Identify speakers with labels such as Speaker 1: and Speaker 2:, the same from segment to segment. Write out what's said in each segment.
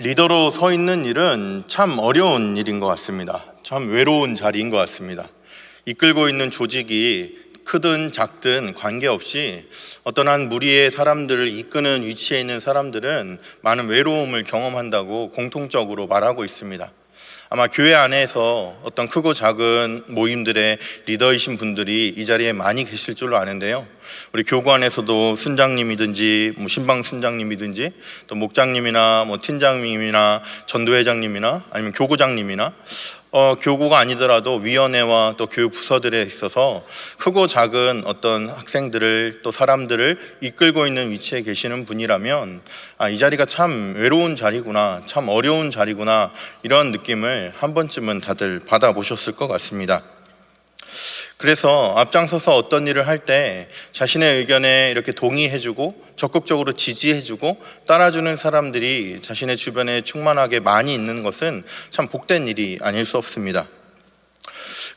Speaker 1: 리더로 서 있는 일은 참 어려운 일인 것 같습니다. 참 외로운 자리인 것 같습니다. 이끌고 있는 조직이 크든 작든 관계없이 어떤 한 무리의 사람들을 이끄는 위치에 있는 사람들은 많은 외로움을 경험한다고 공통적으로 말하고 있습니다. 아마 교회 안에서 어떤 크고 작은 모임들의 리더이신 분들이 이 자리에 많이 계실 줄로 아는데요. 우리 교관에서도 순장님이든지 뭐 신방 순장님이든지 또 목장님이나 뭐 팀장님이나 전도회장님이나 아니면 교구장님이나 어, 교구가 아니더라도 위원회와 또 교육 부서들에 있어서 크고 작은 어떤 학생들을 또 사람들을 이끌고 있는 위치에 계시는 분이라면 아, 이 자리가 참 외로운 자리구나, 참 어려운 자리구나 이런 느낌을 한 번쯤은 다들 받아보셨을 것 같습니다. 그래서 앞장서서 어떤 일을 할 때 자신의 의견에 이렇게 동의해주고 적극적으로 지지해주고 따라주는 사람들이 자신의 주변에 충만하게 많이 있는 것은 참 복된 일이 아닐 수 없습니다.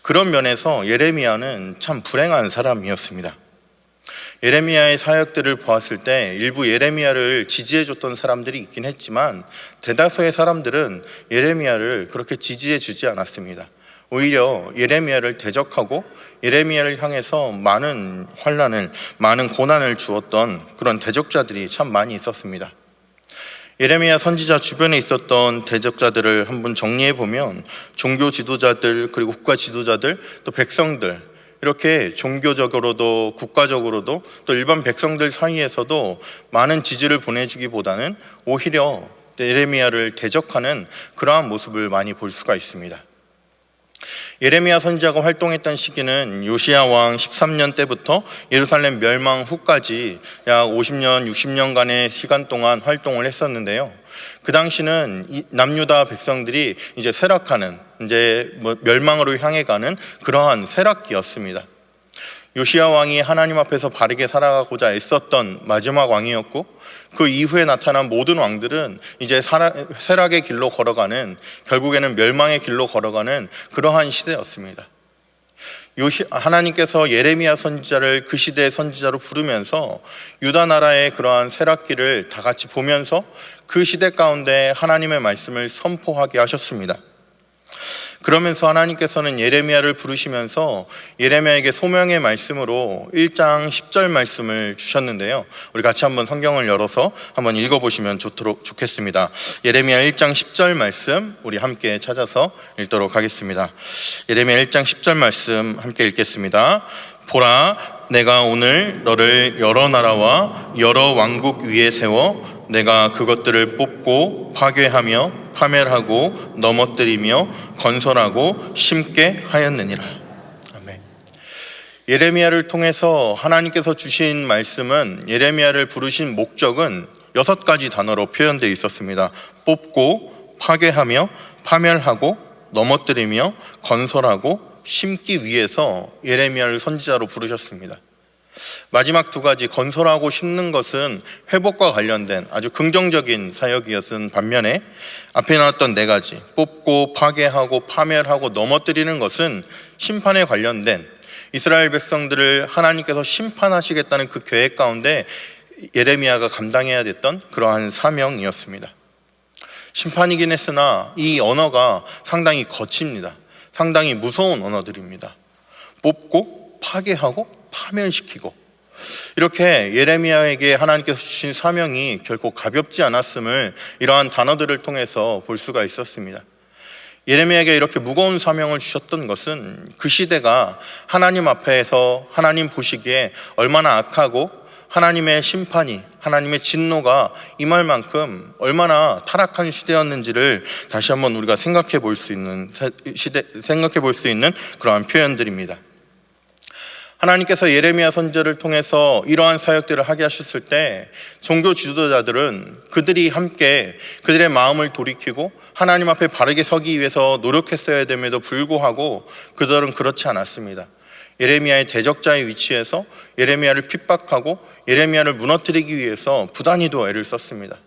Speaker 1: 그런 면에서 예레미야는 참 불행한 사람이었습니다. 예레미야의 사역들을 보았을 때 일부 예레미야를 지지해 줬던 사람들이 있긴 했지만 대다수의 사람들은 예레미야를 그렇게 지지해 주지 않았습니다. 오히려 예레미야를 대적하고 예레미야를 향해서 많은 환란을 많은 고난을 주었던 그런 대적자들이 참 많이 있었습니다. 예레미야 선지자 주변에 있었던 대적자들을 한번 정리해 보면 종교 지도자들 그리고 국가 지도자들 또 백성들 이렇게 종교적으로도 국가적으로도 또 일반 백성들 사이에서도 많은 지지를 보내주기보다는 오히려 예레미야를 대적하는 그러한 모습을 많이 볼 수가 있습니다. 예레미야 선지자가 활동했던 시기는 요시야 왕 13년 때부터 예루살렘 멸망 후까지 약 50년, 60년간의 시간 동안 활동을 했었는데요. 그 당시는 이 남유다 백성들이 이제 쇠락하는 이제 뭐 멸망으로 향해 가는 그러한 쇠락기였습니다. 요시야 왕이 하나님 앞에서 바르게 살아가고자 애썼던 마지막 왕이었고 그 이후에 나타난 모든 왕들은 이제 쇠락의 길로 걸어가는 결국에는 멸망의 길로 걸어가는 그러한 시대였습니다. 하나님께서 예레미야 선지자를 그 시대의 선지자로 부르면서 유다 나라의 그러한 쇠락기를 다 같이 보면서 그 시대 가운데 하나님의 말씀을 선포하게 하셨습니다. 그러면서 하나님께서는 예레미야를 부르시면서 예레미야에게 소명의 말씀으로 1장 10절 말씀을 주셨는데요. 우리 같이 한번 성경을 열어서 한번 읽어 보시면 좋도록 좋겠습니다. 예레미야 1장 10절 말씀 우리 함께 찾아서 읽도록 하겠습니다. 예레미야 1장 10절 말씀 함께 읽겠습니다. 보라, 내가 오늘 너를 여러 나라와 여러 왕국 위에 세워 내가 그것들을 뽑고 파괴하며 파멸하고 넘어뜨리며 건설하고 심게 하였느니라. 아멘. 예레미야를 통해서 하나님께서 주신 말씀은 예레미야를 부르신 목적은 여섯 가지 단어로 표현되어 있었습니다. 뽑고 파괴하며 파멸하고 넘어뜨리며 건설하고 심기 위해서 예레미야를 선지자로 부르셨습니다. 마지막 두 가지 건설하고 심는 것은 회복과 관련된 아주 긍정적인 사역이었은 반면에 앞에 나왔던 네 가지 뽑고 파괴하고 파멸하고 넘어뜨리는 것은 심판에 관련된 이스라엘 백성들을 하나님께서 심판하시겠다는 그 계획 가운데 예레미야가 감당해야 됐던 그러한 사명이었습니다. 심판이긴 했으나 이 언어가 상당히 거칩니다. 상당히 무서운 언어들입니다. 뽑고 파괴하고 파멸시키고 이렇게 예레미야에게 하나님께서 주신 사명이 결코 가볍지 않았음을 이러한 단어들을 통해서 볼 수가 있었습니다. 예레미야에게 이렇게 무거운 사명을 주셨던 것은 그 시대가 하나님 앞에서 하나님 보시기에 얼마나 악하고 하나님의 심판이 하나님의 진노가 임할 만큼 얼마나 타락한 시대였는지를 다시 한번 우리가 생각해 볼 수 있는 시대 생각해 볼 수 있는 그러한 표현들입니다. 하나님께서 예레미야 선지자를 통해서 이러한 사역들을 하게 하셨을 때 종교 지도자들은 그들이 함께 그들의 마음을 돌이키고 하나님 앞에 바르게 서기 위해서 노력했어야 됨에도 불구하고 그들은 그렇지 않았습니다. 예레미야의 대적자의 위치에서 예레미야를 핍박하고 예레미야를 무너뜨리기 위해서 부단히도 애를 썼습니다.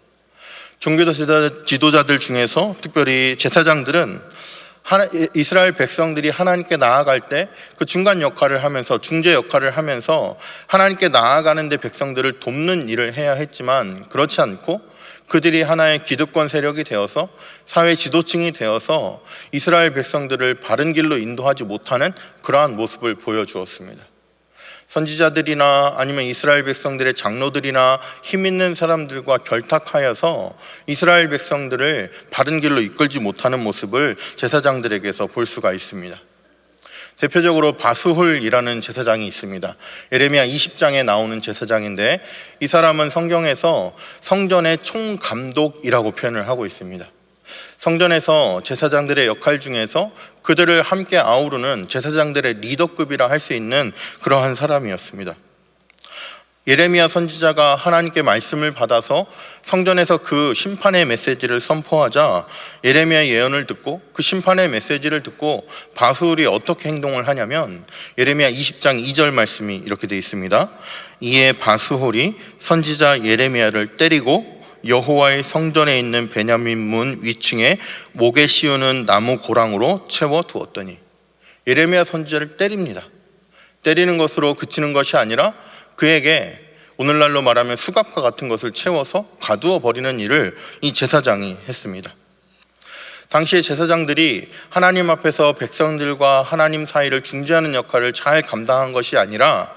Speaker 1: 종교 지도자들 중에서 특별히 제사장들은 하나- 이스라엘 백성들이 하나님께 나아갈 때 그 중간 역할을 하면서 중재 역할을 하면서 하나님께 나아가는데 백성들을 돕는 일을 해야 했지만 그렇지 않고 그들이 하나의 기득권 세력이 되어서 사회 지도층이 되어서 이스라엘 백성들을 바른 길로 인도하지 못하는 그러한 모습을 보여주었습니다. 선지자들이나 아니면 이스라엘 백성들의 장로들이나 힘 있는 사람들과 결탁하여서 이스라엘 백성들을 바른 길로 이끌지 못하는 모습을 제사장들에게서 볼 수가 있습니다. 대표적으로 바스홀이라는 제사장이 있습니다. 예레미야 20장에 나오는 제사장인데 이 사람은 성경에서 성전의 총감독이라고 표현을 하고 있습니다. 성전에서 제사장들의 역할 중에서 그들을 함께 아우르는 제사장들의 리더급이라 할 수 있는 그러한 사람이었습니다. 예레미야 선지자가 하나님께 말씀을 받아서 성전에서 그 심판의 메시지를 선포하자 예레미야 예언을 듣고 그 심판의 메시지를 듣고 바술이 어떻게 행동을 하냐면 예레미야 20장 2절 말씀이 이렇게 되어 있습니다. 이에 바스홀이 선지자 예레미야를 때리고 여호와의 성전에 있는 베냐민 문 위층에 목에 씌우는 나무 고랑으로 채워 두었더니 예레미야 선지자를 때립니다. 때리는 것으로 그치는 것이 아니라 그에게 오늘날로 말하면 수갑과 같은 것을 채워서 가두어 버리는 일을 이 제사장이 했습니다. 당시의 제사장들이 하나님 앞에서 백성들과 하나님 사이를 중재하는 역할을 잘 감당한 것이 아니라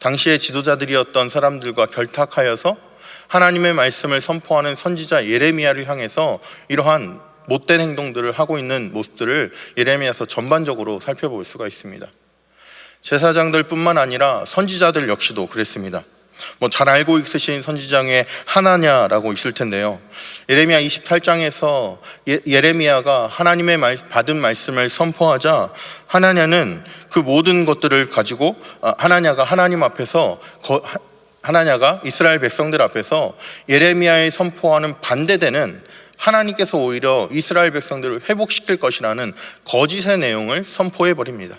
Speaker 1: 당시의 지도자들이었던 사람들과 결탁하여서 하나님의 말씀을 선포하는 선지자 예레미야를 향해서 이러한 못된 행동들을 하고 있는 모습들을 예레미야서 전반적으로 살펴볼 수가 있습니다. 제사장들뿐만 아니라 선지자들 역시도 그랬습니다. 뭐 잘 알고 있으신 선지장의 하나냐라고 있을 텐데요. 예레미야 28장에서 예, 예레미야가 하나님의 말, 받은 말씀을 선포하자 하나냐는 그 모든 것들을 가지고 아, 하나냐가 하나님 앞에서 거, 하- 하나냐가 이스라엘 백성들 앞에서 예레미야의 선포하는 반대되는 하나님께서 오히려 이스라엘 백성들을 회복시킬 것이라는 거짓의 내용을 선포해 버립니다.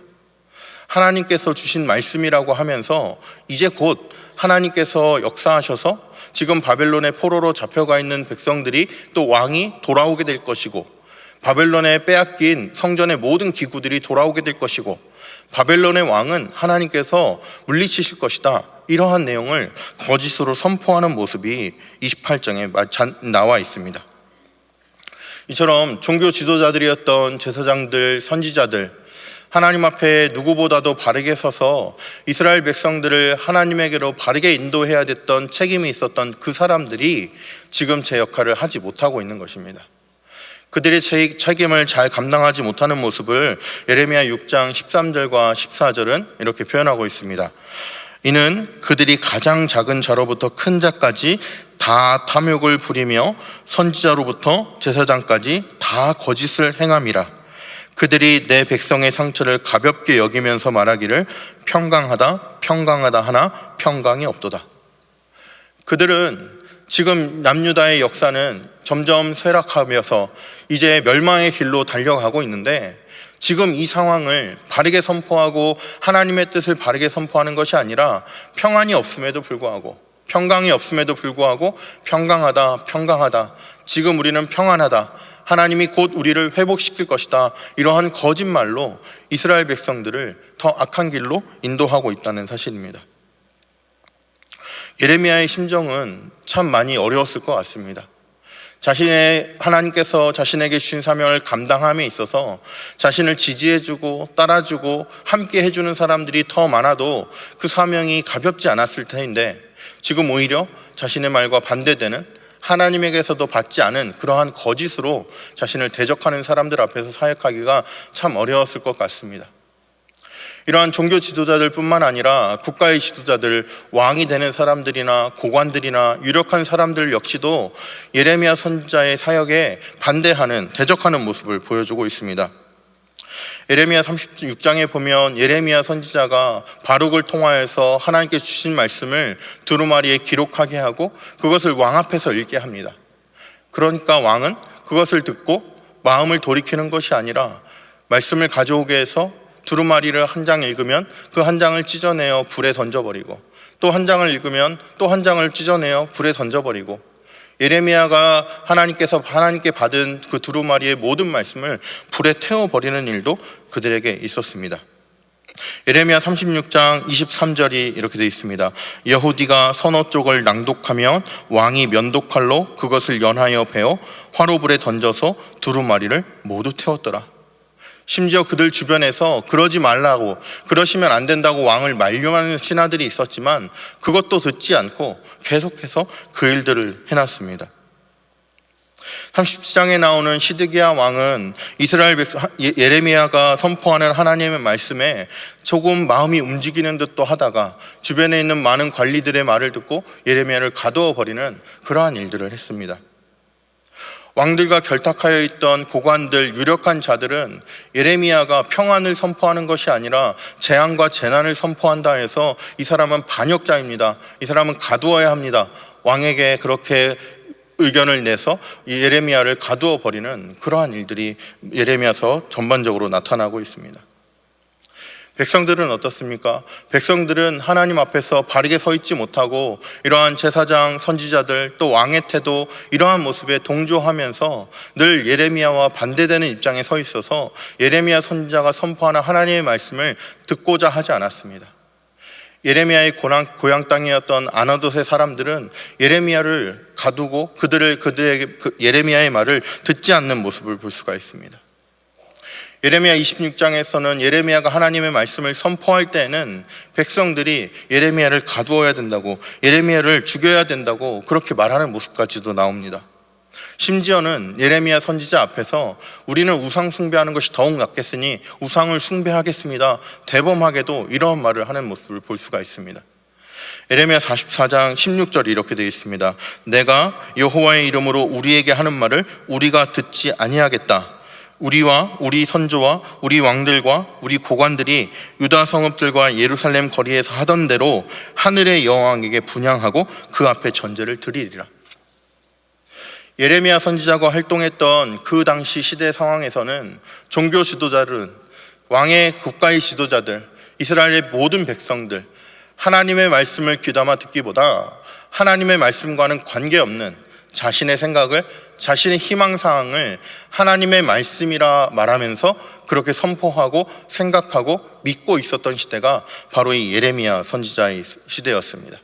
Speaker 1: 하나님께서 주신 말씀이라고 하면서 이제 곧 하나님께서 역사하셔서 지금 바벨론의 포로로 잡혀가 있는 백성들이 또 왕이 돌아오게 될 것이고 바벨론에 빼앗긴 성전의 모든 기구들이 돌아오게 될 것이고 바벨론의 왕은 하나님께서 물리치실 것이다. 이러한 내용을 거짓으로 선포하는 모습이 28장에 나와 있습니다. 이처럼 종교 지도자들이었던 제사장들, 선지자들, 하나님 앞에 누구보다도 바르게 서서 이스라엘 백성들을 하나님에게로 바르게 인도해야 됐던 책임이 있었던 그 사람들이 지금 제 역할을 하지 못하고 있는 것입니다. 그들의 제- 책임을 잘 감당하지 못하는 모습을 예레미야 6장 13절과 14절은 이렇게 표현하고 있습니다. 이는 그들이 가장 작은 자로부터 큰 자까지 다 탐욕을 부리며 선지자로부터 제사장까지 다 거짓을 행함이라. 그들이 내 백성의 상처를 가볍게 여기면서 말하기를 평강하다, 평강하다 하나 평강이 없도다. 그들은 지금 남유다의 역사는 점점 쇠락하면서 이제 멸망의 길로 달려가고 있는데 지금 이 상황을 바르게 선포하고 하나님의 뜻을 바르게 선포하는 것이 아니라 평안이 없음에도 불구하고 평강이 없음에도 불구하고 평강하다, 평강하다. 지금 우리는 평안하다. 하나님이 곧 우리를 회복시킬 것이다. 이러한 거짓말로 이스라엘 백성들을 더 악한 길로 인도하고 있다는 사실입니다. 예레미야의 심정은 참 많이 어려웠을 것 같습니다. 자신의 하나님께서 자신에게 주신 사명을 감당함에 있어서 자신을 지지해주고 따라주고 함께 해주는 사람들이 더 많아도 그 사명이 가볍지 않았을 텐데 지금 오히려 자신의 말과 반대되는 하나님에게서도 받지 않은 그러한 거짓으로 자신을 대적하는 사람들 앞에서 사역하기가 참 어려웠을 것 같습니다. 이러한 종교 지도자들뿐만 아니라 국가의 지도자들, 왕이 되는 사람들이나 고관들이나 유력한 사람들 역시도 예레미야 선지자의 사역에 반대하는 대적하는 모습을 보여주고 있습니다. 예레미야 36장에 보면 예레미야 선지자가 바룩을 통하여서 하나님께 주신 말씀을 두루마리에 기록하게 하고 그것을 왕 앞에서 읽게 합니다. 그러니까 왕은 그것을 듣고 마음을 돌이키는 것이 아니라 말씀을 가져오게 해서 두루마리를 한 장 읽으면 그 한 장을 찢어내어 불에 던져버리고 또 한 장을 읽으면 또 한 장을 찢어내어 불에 던져버리고 예레미야가 하나님께서 하나님께 받은 그 두루마리의 모든 말씀을 불에 태워 버리는 일도 그들에게 있었습니다. 예레미야 36장 23절이 이렇게 되어 있습니다. 여후디가 선어 쪽을 낭독하면 왕이 면도칼로 그것을 연하여 베어 화로불에 던져서 두루마리를 모두 태웠더라. 심지어 그들 주변에서 그러지 말라고 그러시면 안 된다고 왕을 만류하는 신하들이 있었지만 그것도 듣지 않고 계속해서 그 일들을 해놨습니다. 30장에 나오는 시드기야 왕은 이스라엘 백- 예- 예레미야가 선포하는 하나님의 말씀에 조금 마음이 움직이는 듯도 하다가 주변에 있는 많은 관리들의 말을 듣고 예레미야를 가두어 버리는 그러한 일들을 했습니다. 왕들과 결탁하여 있던 고관들 유력한 자들은 예레미야가 평안을 선포하는 것이 아니라 재앙과 재난을 선포한다 해서 이 사람은 반역자입니다. 이 사람은 가두어야 합니다. 왕에게 그렇게 의견을 내서 이 예레미야를 가두어 버리는 그러한 일들이 예레미야서 전반적으로 나타나고 있습니다. 백성들은 어떻습니까? 백성들은 하나님 앞에서 바르게 서 있지 못하고 이러한 제사장, 선지자들 또 왕의 태도 이러한 모습에 동조하면서 늘 예레미야와 반대되는 입장에 서 있어서 예레미야 선지자가 선포하는 하나님의 말씀을 듣고자 하지 않았습니다. 예레미야의 고향, 고향 땅이었던 아나돗의 사람들은 예레미야를 가두고 그들을 그들에게 그 예레미야의 말을 듣지 않는 모습을 볼 수가 있습니다. 예레미야 26장에서는 예레미야가 하나님의 말씀을 선포할 때에는 백성들이 예레미야를 가두어야 된다고 예레미야를 죽여야 된다고 그렇게 말하는 모습까지도 나옵니다. 심지어는 예레미야 선지자 앞에서 우리는 우상 숭배하는 것이 더욱 낫겠으니 우상을 숭배하겠습니다. 대범하게도 이런 말을 하는 모습을 볼 수가 있습니다. 예레미야 44장 16절이 이렇게 되어 있습니다. 내가 여호와의 이름으로 우리에게 하는 말을 우리가 듣지 아니하겠다. 우리와 우리 선조와 우리 왕들과 우리 고관들이 유다 성읍들과 예루살렘 거리에서 하던 대로 하늘의 여왕에게 분양하고 그 앞에 전제를 드리리라. 예레미야 선지자가 활동했던 그 당시 시대 상황에서는 종교 지도자들은 왕의 국가의 지도자들, 이스라엘의 모든 백성들, 하나님의 말씀을 귀담아 듣기보다 하나님의 말씀과는 관계없는 자신의 생각을 자신의 희망사항을 하나님의 말씀이라 말하면서 그렇게 선포하고 생각하고 믿고 있었던 시대가 바로 이 예레미야 선지자의 시대였습니다.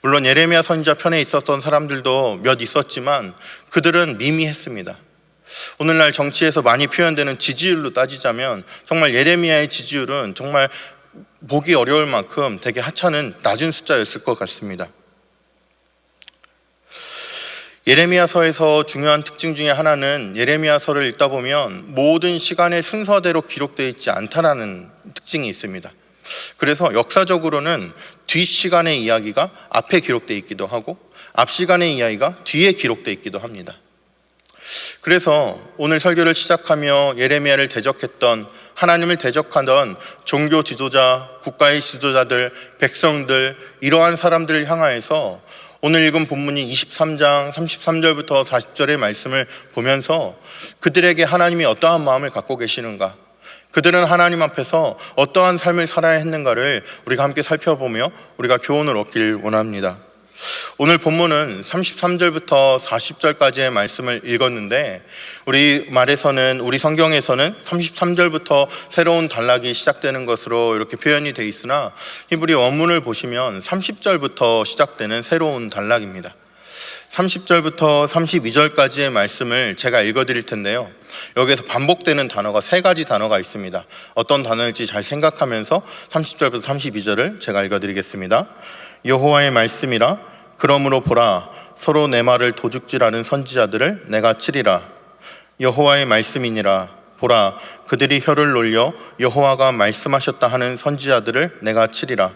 Speaker 1: 물론 예레미야 선지자 편에 있었던 사람들도 몇 있었지만 그들은 미미했습니다. 오늘날 정치에서 많이 표현되는 지지율로 따지자면 정말 예레미야의 지지율은 정말 보기 어려울 만큼 되게 하찮은 낮은 숫자였을 것 같습니다. 예레미야서에서 중요한 특징 중에 하나는 예레미야서를 읽다 보면 모든 시간의 순서대로 기록되어 있지 않다라는 특징이 있습니다. 그래서 역사적으로는 뒷 시간의 이야기가 앞에 기록되어 있기도 하고 앞 시간의 이야기가 뒤에 기록되어 있기도 합니다. 그래서 오늘 설교를 시작하며 예레미야를 대적했던 하나님을 대적하던 종교 지도자, 국가의 지도자들, 백성들 이러한 사람들을 향하여서 오늘 읽은 본문이 23장 33절부터 40절의 말씀을 보면서 그들에게 하나님이 어떠한 마음을 갖고 계시는가 그들은 하나님 앞에서 어떠한 삶을 살아야 했는가를 우리가 함께 살펴보며 우리가 교훈을 얻길 원합니다. 오늘 본문은 33절부터 40절까지의 말씀을 읽었는데 우리 말에서는 우리 성경에서는 33절부터 새로운 단락이 시작되는 것으로 이렇게 표현이 되어 있으나 히브리 원문을 보시면 30절부터 시작되는 새로운 단락입니다. 30절부터 32절까지의 말씀을 제가 읽어 드릴 텐데요. 여기에서 반복되는 단어가 세 가지 단어가 있습니다. 어떤 단어일지 잘 생각하면서 30절부터 32절을 제가 읽어 드리겠습니다. 여호와의 말씀이라. 그러므로 보라 서로 내 말을 도둑질하는 선지자들을 내가 치리라. 여호와의 말씀이니라. 보라 그들이 혀를 놀려 여호와가 말씀하셨다 하는 선지자들을 내가 치리라.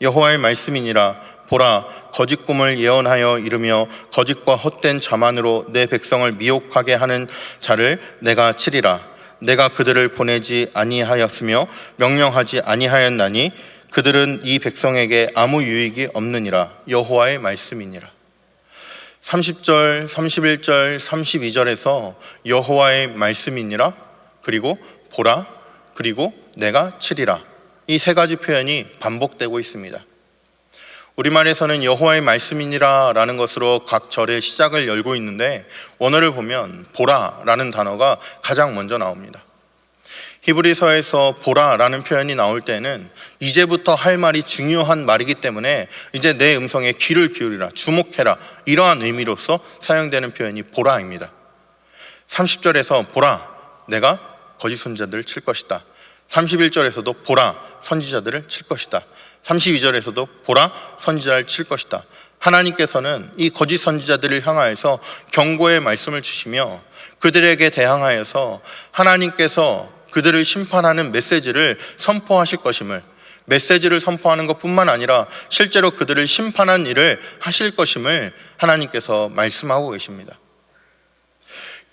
Speaker 1: 여호와의 말씀이니라. 보라 거짓 꿈을 예언하여 이르며 거짓과 헛된 자만으로 내 백성을 미혹하게 하는 자를 내가 치리라. 내가 그들을 보내지 아니하였으며 명령하지 아니하였나니 그들은 이 백성에게 아무 유익이 없느니라 여호와의 말씀이니라 30절, 31절, 32절에서 여호와의 말씀이니라 그리고 보라 그리고 내가 치리라 이 세 가지 표현이 반복되고 있습니다. 우리말에서는 여호와의 말씀이니라라는 것으로 각 절의 시작을 열고 있는데 원어를 보면 보라라는 단어가 가장 먼저 나옵니다. 히브리서에서 보라라는 표현이 나올 때는 이제부터 할 말이 중요한 말이기 때문에 이제 내 음성에 귀를 기울이라 주목해라 이러한 의미로서 사용되는 표현이 보라입니다. 30절에서 보라 내가 거짓 선지자들을 칠 것이다. 31절에서도 보라 선지자들을 칠 것이다. 32절에서도 보라 선지자를 칠 것이다. 하나님께서는 이 거짓 선지자들을 향하여서 경고의 말씀을 주시며 그들에게 대항하여서 하나님께서 그들을 심판하는 메시지를 선포하실 것임을 메시지를 선포하는 것뿐만 아니라 실제로 그들을 심판한 일을 하실 것임을 하나님께서 말씀하고 계십니다.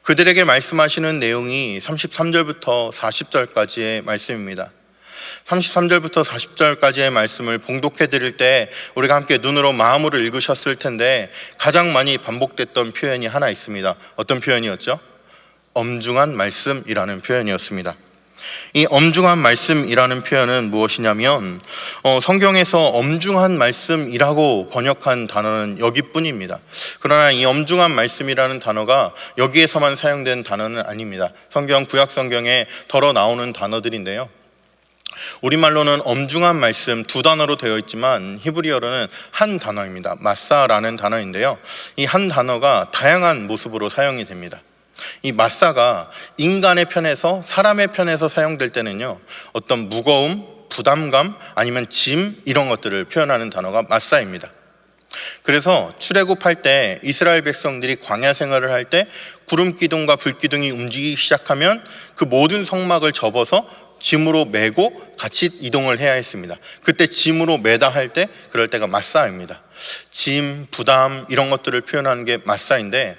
Speaker 1: 그들에게 말씀하시는 내용이 33절부터 40절까지의 말씀입니다. 33절부터 40절까지의 말씀을 봉독해 드릴 때 우리가 함께 눈으로 마음으로 읽으셨을 텐데 가장 많이 반복됐던 표현이 하나 있습니다. 어떤 표현이었죠? 엄중한 말씀이라는 표현이었습니다. 이 엄중한 말씀이라는 표현은 무엇이냐면 어, 성경에서 엄중한 말씀이라고 번역한 단어는 여기뿐입니다. 그러나 이 엄중한 말씀이라는 단어가 여기에서만 사용된 단어는 아닙니다. 성경 구약 성경에 덜어 나오는 단어들인데요. 우리말로는 엄중한 말씀 두 단어로 되어 있지만 히브리어로는 한 단어입니다. 마사라는 단어인데요. 이 한 단어가 다양한 모습으로 사용이 됩니다. 이 마사가 인간의 편에서 사람의 편에서 사용될 때는요. 어떤 무거움, 부담감 아니면 짐 이런 것들을 표현하는 단어가 마사입니다. 그래서 출애굽할 때 이스라엘 백성들이 광야 생활을 할 때 구름 기둥과 불 기둥이 움직이기 시작하면 그 모든 성막을 접어서 짐으로 메고 같이 이동을 해야 했습니다. 그때 짐으로 매다 할 때 그럴 때가 마사입니다. 짐, 부담 이런 것들을 표현하는 게 마사인데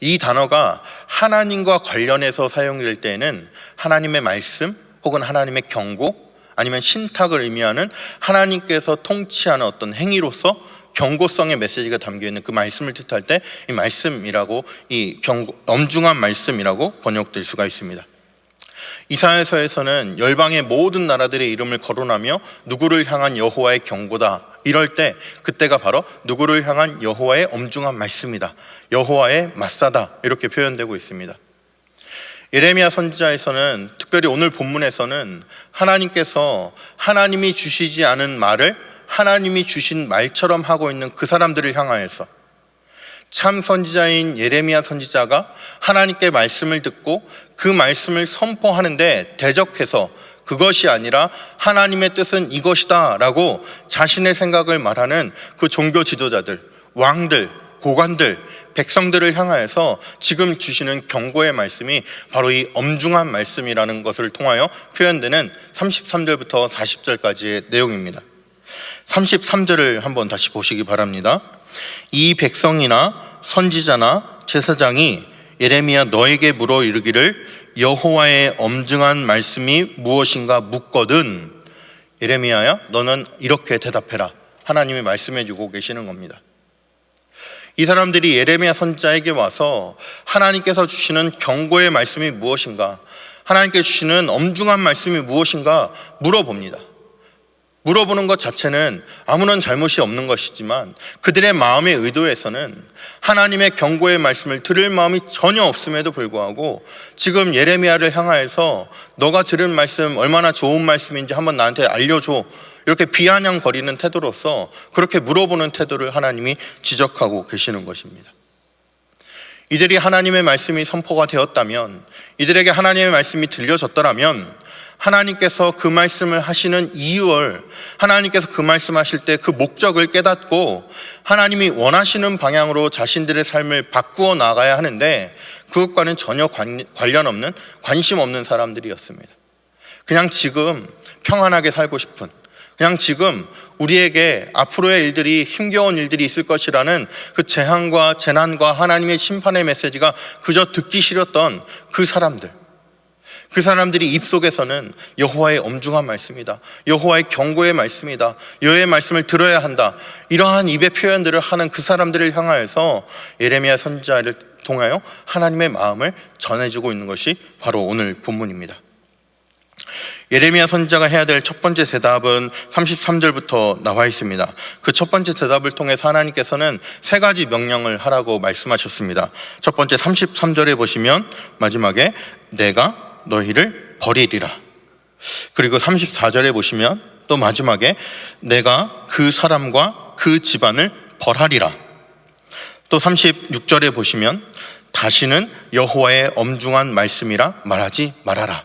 Speaker 1: 이 단어가 하나님과 관련해서 사용될 때에는 하나님의 말씀 혹은 하나님의 경고 아니면 신탁을 의미하는 하나님께서 통치하는 어떤 행위로서 경고성의 메시지가 담겨 있는 그 말씀을 뜻할 때 이 말씀이라고 이 경고, 엄중한 말씀이라고 번역될 수가 있습니다. 이사야서에서는 열방의 모든 나라들의 이름을 거론하며 누구를 향한 여호와의 경고다. 이럴 때 그때가 바로 누구를 향한 여호와의 엄중한 말씀이다. 여호와의 맞사다. 이렇게 표현되고 있습니다. 예레미야 선지자에서는 특별히 오늘 본문에서는 하나님께서 하나님이 주시지 않은 말을 하나님이 주신 말처럼 하고 있는 그 사람들을 향하여서 참 선지자인 예레미야 선지자가 하나님께 말씀을 듣고 그 말씀을 선포하는데 대적해서 그것이 아니라 하나님의 뜻은 이것이다 라고 자신의 생각을 말하는 그 종교 지도자들, 왕들, 고관들, 백성들을 향하여서 지금 주시는 경고의 말씀이 바로 이 엄중한 말씀이라는 것을 통하여 표현되는 33절부터 40절까지의 내용입니다. 33절을 한번 다시 보시기 바랍니다. 이 백성이나 선지자나 제사장이 예레미야 너에게 물어 이르기를 여호와의 엄중한 말씀이 무엇인가 묻거든 예레미야야 너는 이렇게 대답해라 하나님이 말씀해 주고 계시는 겁니다. 이 사람들이 예레미야 선지자에게 와서 하나님께서 주시는 경고의 말씀이 무엇인가 하나님께 주시는 엄중한 말씀이 무엇인가 물어봅니다. 물어보는 것 자체는 아무런 잘못이 없는 것이지만 그들의 마음의 의도에서는 하나님의 경고의 말씀을 들을 마음이 전혀 없음에도 불구하고 지금 예레미야를 향하여서 너가 들은 말씀 얼마나 좋은 말씀인지 한번 나한테 알려줘 이렇게 비아냥거리는 태도로서 그렇게 물어보는 태도를 하나님이 지적하고 계시는 것입니다. 이들이 하나님의 말씀이 선포가 되었다면 이들에게 하나님의 말씀이 들려졌더라면 하나님께서 그 말씀을 하시는 이유를 하나님께서 그 말씀하실 때 그 목적을 깨닫고 하나님이 원하시는 방향으로 자신들의 삶을 바꾸어 나가야 하는데 그것과는 전혀 관, 관련 없는 관심 없는 사람들이었습니다. 그냥 지금 평안하게 살고 싶은 그냥 지금 우리에게 앞으로의 일들이 힘겨운 일들이 있을 것이라는 그 재앙과 재난과 하나님의 심판의 메시지가 그저 듣기 싫었던 그 사람들. 그 사람들이 입속에서는 여호와의 엄중한 말씀이다. 여호와의 경고의 말씀이다. 여호와의 말씀을 들어야 한다. 이러한 입의 표현들을 하는 그 사람들을 향하여서 예레미야 선지자를 통하여 하나님의 마음을 전해주고 있는 것이 바로 오늘 본문입니다. 예레미야 선지자가 해야 될 첫 번째 대답은 33절부터 나와 있습니다. 그 첫 번째 대답을 통해서 하나님께서는 세 가지 명령을 하라고 말씀하셨습니다. 첫 번째 33절에 보시면 마지막에 내가 너희를 버리리라. 그리고 34절에 보시면 또 마지막에 내가 그 사람과 그 집안을 벌하리라. 또 36절에 보시면 다시는 여호와의 엄중한 말씀이라 말하지 말아라.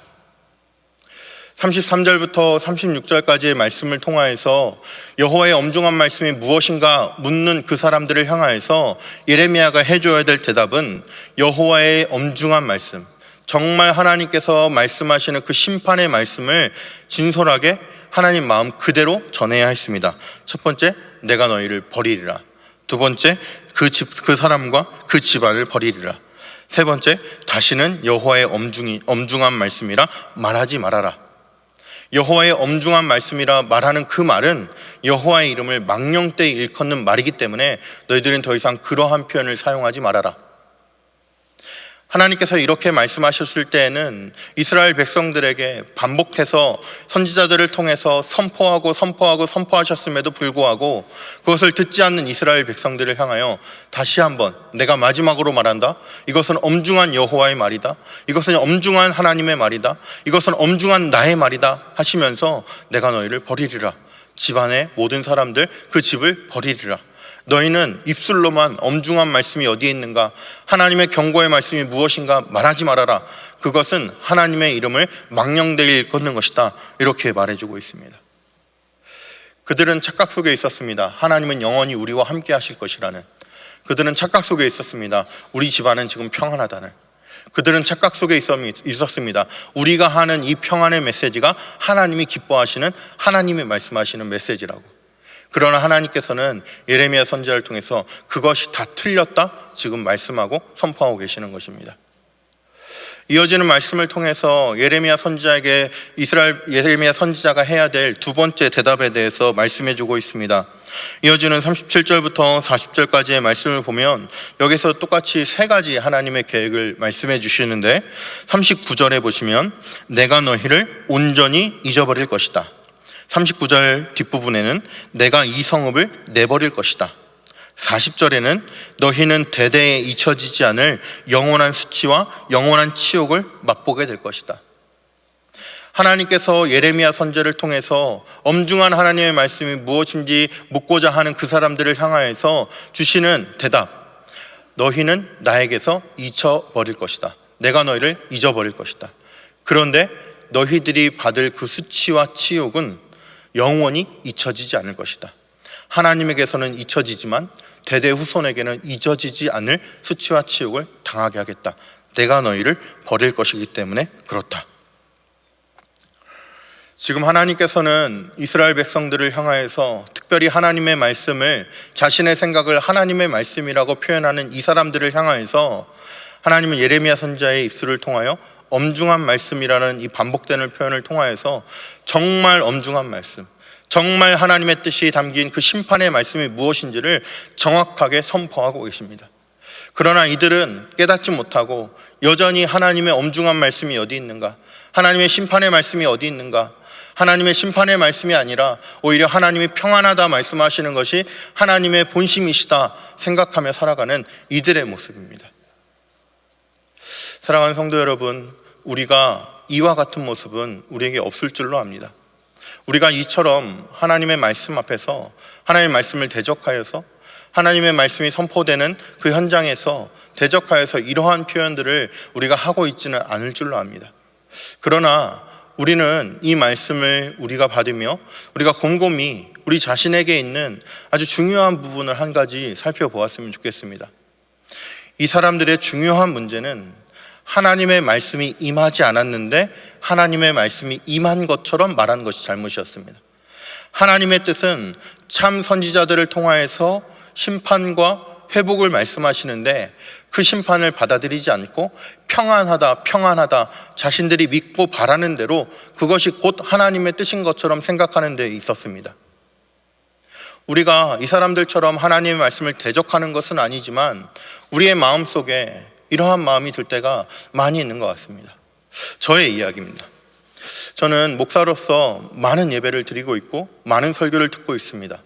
Speaker 1: 33절부터 36절까지의 말씀을 통하여서 여호와의 엄중한 말씀이 무엇인가 묻는 그 사람들을 향하여서 예레미야가 해줘야 될 대답은 여호와의 엄중한 말씀, 정말 하나님께서 말씀하시는 그 심판의 말씀을 진솔하게 하나님 마음 그대로 전해야 했습니다. 첫 번째, 내가 너희를 버리리라. 두 번째, 그 집, 그 사람과 그 집안을 버리리라. 세 번째, 다시는 여호와의 엄중이, 엄중한 말씀이라 말하지 말아라. 여호와의 엄중한 말씀이라 말하는 그 말은 여호와의 이름을 망령되이 일컫는 말이기 때문에 너희들은 더 이상 그러한 표현을 사용하지 말아라. 하나님께서 이렇게 말씀하셨을 때에는 이스라엘 백성들에게 반복해서 선지자들을 통해서 선포하고 선포하고 선포하셨음에도 불구하고 그것을 듣지 않는 이스라엘 백성들을 향하여 다시 한번 내가 마지막으로 말한다. 이것은 엄중한 여호와의 말이다. 이것은 엄중한 하나님의 말이다. 이것은 엄중한 나의 말이다. 하시면서 내가 너희를 버리리라. 집안의 모든 사람들 그 집을 버리리라. 너희는 입술로만 엄중한 말씀이 어디에 있는가? 하나님의 경고의 말씀이 무엇인가 말하지 말아라. 그것은 하나님의 이름을 망령되이 걷는 것이다. 이렇게 말해주고 있습니다. 그들은 착각 속에 있었습니다. 하나님은 영원히 우리와 함께 하실 것이라는. 그들은 착각 속에 있었습니다. 우리 집안은 지금 평안하다는. 그들은 착각 속에 있었습니다. 우리가 하는 이 평안의 메시지가 하나님이 기뻐하시는 하나님이 말씀하시는 메시지라고. 그러나 하나님께서는 예레미야 선지자를 통해서 그것이 다 틀렸다 지금 말씀하고 선포하고 계시는 것입니다. 이어지는 말씀을 통해서 예레미야 선지자에게 이스라엘 예레미야 선지자가 해야 될 두 번째 대답에 대해서 말씀해 주고 있습니다. 이어지는 37절부터 40절까지의 말씀을 보면 여기서 똑같이 세 가지 하나님의 계획을 말씀해 주시는데 39절에 보시면 내가 너희를 온전히 잊어버릴 것이다. 39절 뒷부분에는 내가 이 성읍을 내버릴 것이다. 40절에는 너희는 대대에 잊혀지지 않을 영원한 수치와 영원한 치욕을 맛보게 될 것이다. 하나님께서 예레미야 선제를 통해서 엄중한 하나님의 말씀이 무엇인지 묻고자 하는 그 사람들을 향하여서 주시는 대답. 너희는 나에게서 잊혀버릴 것이다. 내가 너희를 잊어버릴 것이다. 그런데 너희들이 받을 그 수치와 치욕은 영원히 잊혀지지 않을 것이다. 하나님에게서는 잊혀지지만 대대 후손에게는 잊어지지 않을 수치와 치욕을 당하게 하겠다. 내가 너희를 버릴 것이기 때문에 그렇다. 지금 하나님께서는 이스라엘 백성들을 향하여서 특별히 하나님의 말씀을 자신의 생각을 하나님의 말씀이라고 표현하는 이 사람들을 향하여서 하나님은 예레미야 선자의 입술을 통하여 엄중한 말씀이라는 이 반복되는 표현을 통하여서 정말 엄중한 말씀, 정말 하나님의 뜻이 담긴 그 심판의 말씀이 무엇인지를 정확하게 선포하고 계십니다. 그러나 이들은 깨닫지 못하고 여전히 하나님의 엄중한 말씀이 어디 있는가? 하나님의 심판의 말씀이 어디 있는가? 하나님의 심판의 말씀이 아니라 오히려 하나님이 평안하다 말씀하시는 것이 하나님의 본심이시다 생각하며 살아가는 이들의 모습입니다. 사랑하는 성도 여러분, 우리가 이와 같은 모습은 우리에게 없을 줄로 압니다. 우리가 이처럼 하나님의 말씀 앞에서 하나님의 말씀을 대적하여서 하나님의 말씀이 선포되는 그 현장에서 대적하여서 이러한 표현들을 우리가 하고 있지는 않을 줄로 압니다. 그러나 우리는 이 말씀을 우리가 받으며 우리가 곰곰이 우리 자신에게 있는 아주 중요한 부분을 한 가지 살펴보았으면 좋겠습니다. 이 사람들의 중요한 문제는 하나님의 말씀이 임하지 않았는데 하나님의 말씀이 임한 것처럼 말한 것이 잘못이었습니다. 하나님의 뜻은 참 선지자들을 통하여서 심판과 회복을 말씀하시는데 그 심판을 받아들이지 않고 평안하다, 평안하다, 자신들이 믿고 바라는 대로 그것이 곧 하나님의 뜻인 것처럼 생각하는 데 있었습니다. 우리가 이 사람들처럼 하나님의 말씀을 대적하는 것은 아니지만 우리의 마음 속에 이러한 마음이 들 때가 많이 있는 것 같습니다. 저의 이야기입니다. 저는 목사로서 많은 예배를 드리고 있고 많은 설교를 듣고 있습니다.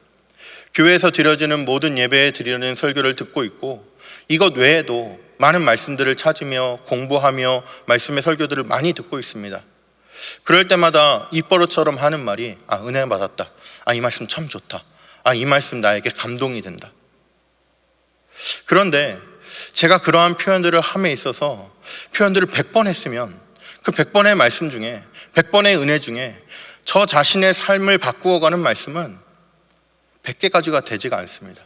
Speaker 1: 교회에서 드려지는 모든 예배에 드리는 설교를 듣고 있고 이것 외에도 많은 말씀들을 찾으며 공부하며 말씀의 설교들을 많이 듣고 있습니다. 그럴 때마다 입버릇처럼 하는 말이 아 은혜 받았다. 아 이 말씀 참 좋다. 아 이 말씀 나에게 감동이 된다. 그런데 제가 그러한 표현들을 함에 있어서 표현들을 100번 했으면 그 100번의 말씀 중에 100번의 은혜 중에 저 자신의 삶을 바꾸어 가는 말씀은 100개까지가 되지가 않습니다.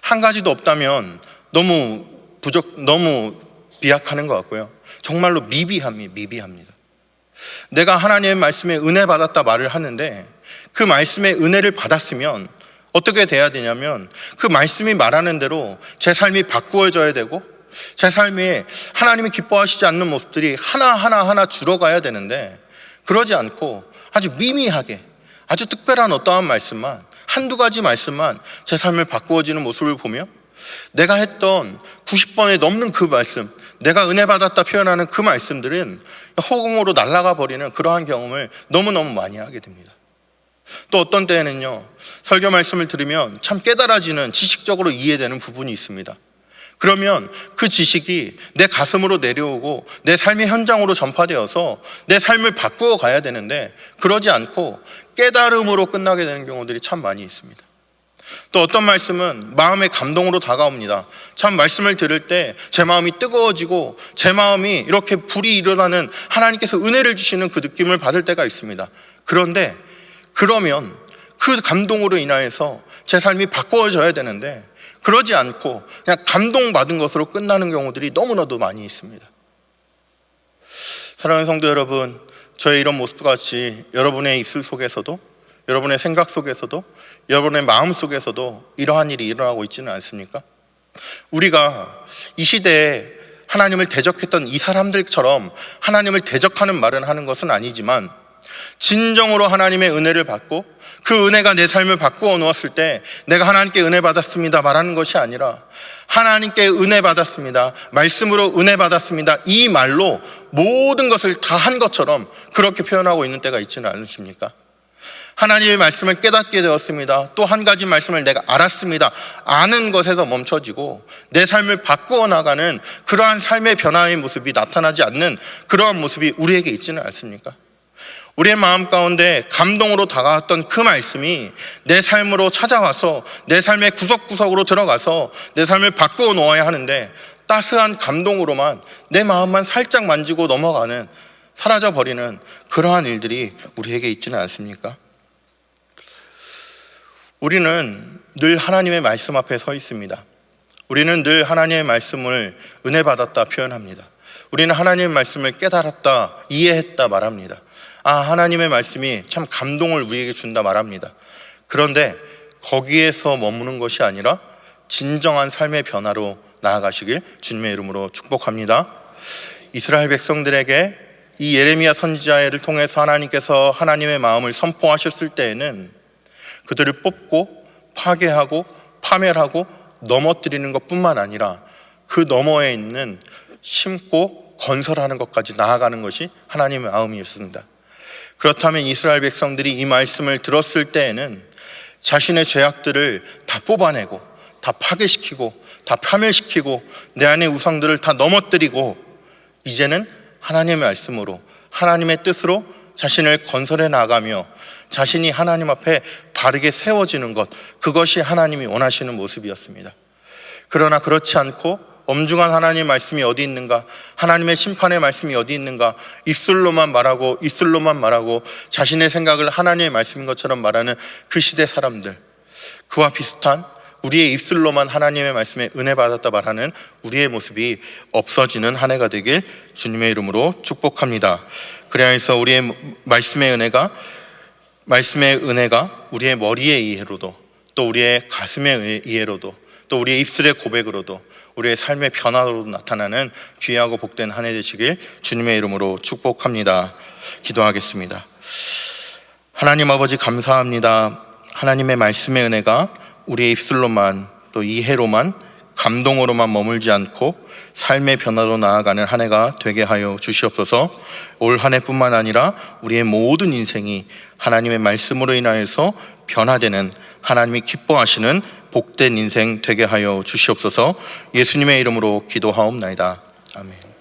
Speaker 1: 한 가지도 없다면 너무 부족, 너무 비약하는 것 같고요. 정말로 미비함이 미비합니다. 내가 하나님의 말씀에 은혜 받았다 말을 하는데 그 말씀의 은혜를 받았으면 어떻게 돼야 되냐면 그 말씀이 말하는 대로 제 삶이 바꾸어져야 되고 제 삶에 하나님이 기뻐하시지 않는 모습들이 하나하나 하나 줄어가야 되는데 그러지 않고 아주 미미하게 아주 특별한 어떠한 말씀만 한두 가지 말씀만 제 삶을 바꾸어지는 모습을 보며 내가 했던 90번에 넘는 그 말씀, 내가 은혜 받았다 표현하는 그 말씀들은 허공으로 날아가 버리는 그러한 경험을 너무너무 많이 하게 됩니다. 또 어떤 때에는요, 설교 말씀을 들으면 참 깨달아지는 지식적으로 이해되는 부분이 있습니다. 그러면 그 지식이 내 가슴으로 내려오고 내 삶의 현장으로 전파되어서 내 삶을 바꾸어 가야 되는데 그러지 않고 깨달음으로 끝나게 되는 경우들이 참 많이 있습니다. 또 어떤 말씀은 마음의 감동으로 다가옵니다. 참 말씀을 들을 때 제 마음이 뜨거워지고 제 마음이 이렇게 불이 일어나는 하나님께서 은혜를 주시는 그 느낌을 받을 때가 있습니다. 그런데 그러면 그 감동으로 인하여서 제 삶이 바꿔져야 되는데 그러지 않고 그냥 감동받은 것으로 끝나는 경우들이 너무나도 많이 있습니다. 사랑하는 성도 여러분, 저의 이런 모습 같이 여러분의 입술 속에서도 여러분의 생각 속에서도 여러분의 마음 속에서도 이러한 일이 일어나고 있지는 않습니까? 우리가 이 시대에 하나님을 대적했던 이 사람들처럼 하나님을 대적하는 말은 하는 것은 아니지만 진정으로 하나님의 은혜를 받고 그 은혜가 내 삶을 바꾸어 놓았을 때 내가 하나님께 은혜 받았습니다 말하는 것이 아니라 하나님께 은혜 받았습니다. 말씀으로 은혜 받았습니다. 이 말로 모든 것을 다 한 것처럼 그렇게 표현하고 있는 때가 있지는 않으십니까? 하나님의 말씀을 깨닫게 되었습니다. 또 한 가지 말씀을 내가 알았습니다. 아는 것에서 멈춰지고 내 삶을 바꾸어 나가는 그러한 삶의 변화의 모습이 나타나지 않는 그러한 모습이 우리에게 있지는 않습니까? 우리의 마음 가운데 감동으로 다가왔던 그 말씀이 내 삶으로 찾아와서 내 삶의 구석구석으로 들어가서 내 삶을 바꾸어 놓아야 하는데 따스한 감동으로만 내 마음만 살짝 만지고 넘어가는 사라져 버리는 그러한 일들이 우리에게 있지는 않습니까? 우리는 늘 하나님의 말씀 앞에 서 있습니다. 우리는 늘 하나님의 말씀을 은혜 받았다 표현합니다. 우리는 하나님의 말씀을 깨달았다, 이해했다 말합니다. 아, 하나님의 말씀이 참 감동을 우리에게 준다 말합니다. 그런데 거기에서 머무는 것이 아니라 진정한 삶의 변화로 나아가시길 주님의 이름으로 축복합니다. 이스라엘 백성들에게 이 예레미야 선지자를 통해서 하나님께서 하나님의 마음을 선포하셨을 때에는 그들을 뽑고 파괴하고 파멸하고 넘어뜨리는 것뿐만 아니라 그 너머에 있는 심고 건설하는 것까지 나아가는 것이 하나님의 마음이었습니다. 그렇다면 이스라엘 백성들이 이 말씀을 들었을 때에는 자신의 죄악들을 다 뽑아내고 다 파괴시키고 다 파멸시키고 내 안의 우상들을 다 넘어뜨리고 이제는 하나님의 말씀으로 하나님의 뜻으로 자신을 건설해 나가며 자신이 하나님 앞에 바르게 세워지는 것 그것이 하나님이 원하시는 모습이었습니다. 그러나 그렇지 않고 엄중한 하나님의 말씀이 어디 있는가? 하나님의 심판의 말씀이 어디 있는가? 입술로만 말하고 입술로만 말하고 자신의 생각을 하나님의 말씀인 것처럼 말하는 그 시대 사람들. 그와 비슷한 우리의 입술로만 하나님의 말씀에 은혜 받았다 말하는 우리의 모습이 없어지는 한 해가 되길 주님의 이름으로 축복합니다. 그래야 해서 우리의 말씀의 은혜가 말씀의 은혜가 우리의 머리의 이해로도 또 우리의 가슴의 이해로도 또 우리의 입술의 고백으로도 우리의 삶의 변화로 나타나는 귀하고 복된 한 해 되시길 주님의 이름으로 축복합니다. 기도하겠습니다. 하나님 아버지 감사합니다. 하나님의 말씀의 은혜가 우리의 입술로만 또 이해로만 감동으로만 머물지 않고 삶의 변화로 나아가는 한 해가 되게 하여 주시옵소서 올 한 해뿐만 아니라 우리의 모든 인생이 하나님의 말씀으로 인하여서 변화되는 하나님이 기뻐하시는 복된 인생 되게 하여 주시옵소서 예수님의 이름으로 기도하옵나이다. 아멘.